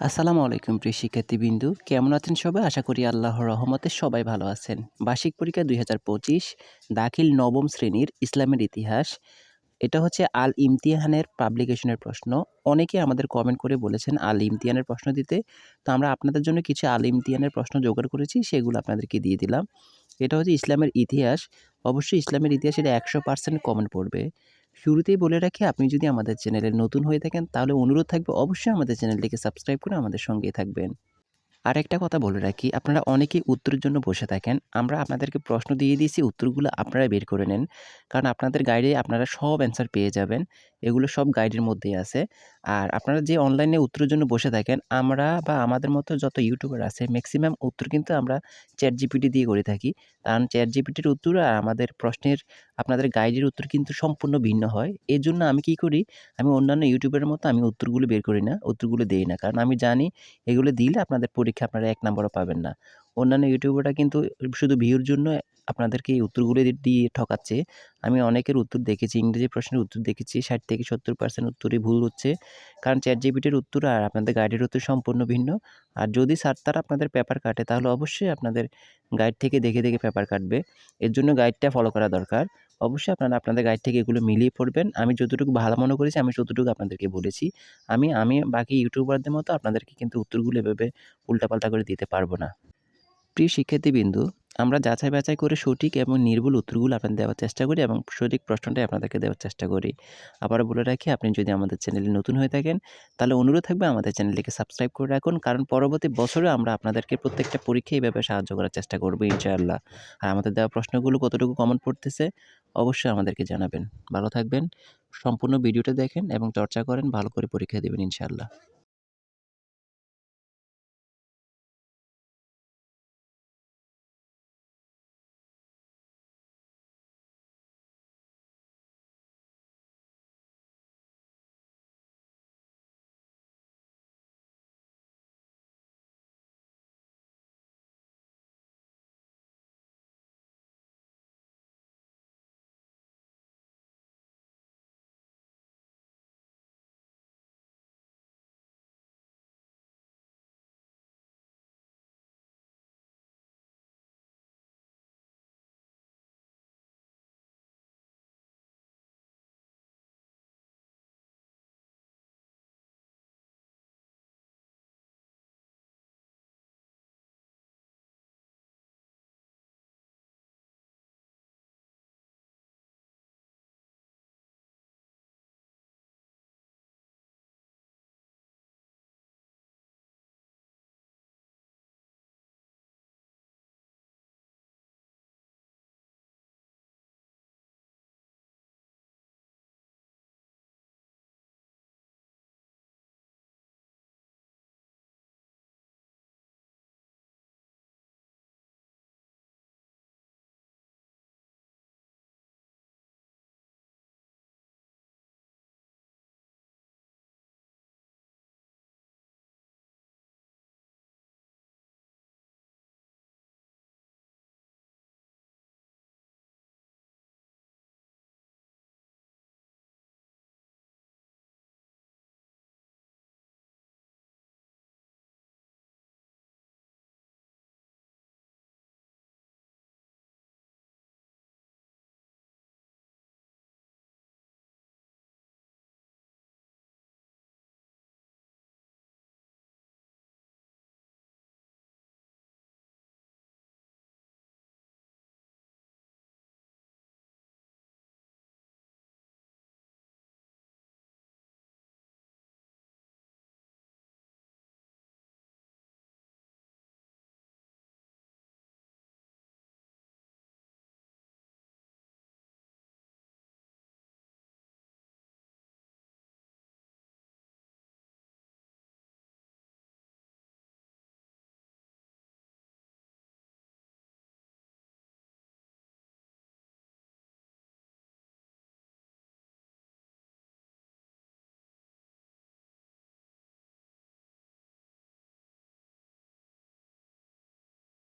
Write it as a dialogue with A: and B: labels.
A: আসসালামু আলাইকুম প্রিয় শিক্ষার্থীবৃন্দু। কেমন আছেন সবাই? আশা করি আল্লাহর রহমতে সবাই ভালো আছেন। বার্ষিক পরীক্ষা দুই হাজার পঁচিশ, দাখিল নবম শ্রেণির ইসলামের ইতিহাস। এটা হচ্ছে আল ইমতিহানের পাবলিকেশনের প্রশ্ন। অনেকে আমাদের কমেন্ট করে বলেছেন আল ইমতিহানের প্রশ্ন দিতে। তো আমরা আপনাদের জন্য কিছু আল ইমতিহানের প্রশ্ন জোগাড় করেছি, সেগুলো আপনাদেরকে দিয়ে দিলাম। এটা হচ্ছে ইসলামের ইতিহাস। অবশ্যই ইসলামের ইতিহাস এটা একশো পার্সেন্ট কমেন্ট পড়বে। শুরুতেই বলে রাখি, আপনি যদি আমাদের চ্যানেলে নতুন হয়ে থাকেন, তাহলে অনুরোধ থাকবে অবশ্যই আমাদের চ্যানেলটিকে সাবস্ক্রাইব করে আমাদের সঙ্গেই থাকবেন। আর একটা কথা বলে রাখি, আপনারা অনেকেই উত্তরের জন্য বসে থাকেন। আমরা আপনাদেরকে প্রশ্ন দিয়ে দিয়েছি, উত্তরগুলো আপনারা বের করে নেন। কারণ আপনাদের গাইডে আপনারা সব অ্যান্সার পেয়ে যাবেন। এগুলো সব গাইডের মধ্যেই আছে। আর আপনারা যে অনলাইনে উত্তরের জন্য বসে থাকেন, আমরা বা আমাদের মতো যত ইউটিউবার আছে ম্যাক্সিমাম উত্তর কিন্তু আমরা চ্যাট জিপিটি দিয়ে করে থাকি। কারণ চ্যাট জিপিটির উত্তর আর আমাদের প্রশ্নের, আপনাদের গাইডের উত্তর কিন্তু সম্পূর্ণ ভিন্ন হয়। এর জন্য আমি কি করি, আমি অন্যান্য ইউটিউবের মতো আমি উত্তরগুলো বের করি না, উত্তরগুলো দেই না। কারণ আমি জানি, এগুলো দিলে আপনাদের পরীক্ষা আপনারা এক নম্বরও পাবেন না। অন্যান্য ইউটিউবাররা কিন্তু শুধু ভিউর জন্য আপনাদেরকে এই উত্তরগুলো দিয়ে ঠকাচ্ছে। আমি অনেকের উত্তর দেখেছি, ইংরেজি প্রশ্নের উত্তর দেখেছি, ষাট থেকে সত্তর পার্সেন্ট উত্তরই ভুল হচ্ছে। কারণ চ্যাট জিপিটির উত্তর আর আপনাদের গাইডের উত্তর সম্পূর্ণ ভিন্ন। আর যদি স্যার তারা আপনাদের পেপার কাটে, তাহলে অবশ্যই আপনাদের গাইড থেকে দেখে দেখে পেপার কাটবে। এর জন্য গাইডটা ফলো করা দরকার। অবশ্যই আপনারা আপনাদের গাইড থেকে এগুলো মিলিয়ে পড়বেন। আমি যতটুকু ভালো মনে করেছি, আমি ততটুকু আপনাদেরকে বলেছি। আমি আমি বাকি ইউটিউবারদের মতো আপনাদেরকে কিন্তু উত্তরগুলো এভাবে উল্টাপাল্টা করে দিতে পারব না। প্রিয় শিক্ষার্থীবৃন্দু আমরা যাচাই বাছাই করে সঠিক এবং নির্ভুল উত্তরগুলো আপনাদের দেওয়ার চেষ্টা করি এবং সঠিক প্রশ্নটাই আপনাদেরকে দেওয়ার চেষ্টা করি। আবার বলে রাখি, আপনি যদি আমাদের চ্যানেলে নতুন হয়ে থাকেন, তাহলে অনুরোধ থাকবে আমাদের চ্যানেলটিকে সাবস্ক্রাইব করে রাখুন, কারণ পরবর্তী বছরে আমরা আপনাদেরকে প্রত্যেকটা পরীক্ষায় এইভাবে সাহায্য করার চেষ্টা করব, ইনশাআল্লাহ। আর আমাদের দেওয়া প্রশ্নগুলো কতটুকু কমন পড়তেছে, অবশ্যই আমাদেরকে জানাবেন। ভালো থাকবেন, সম্পূর্ণ ভিডিওটা দেখেন এবং চর্চা করেন, ভালো করে পরীক্ষা দেবেন, ইনশাআল্লাহ।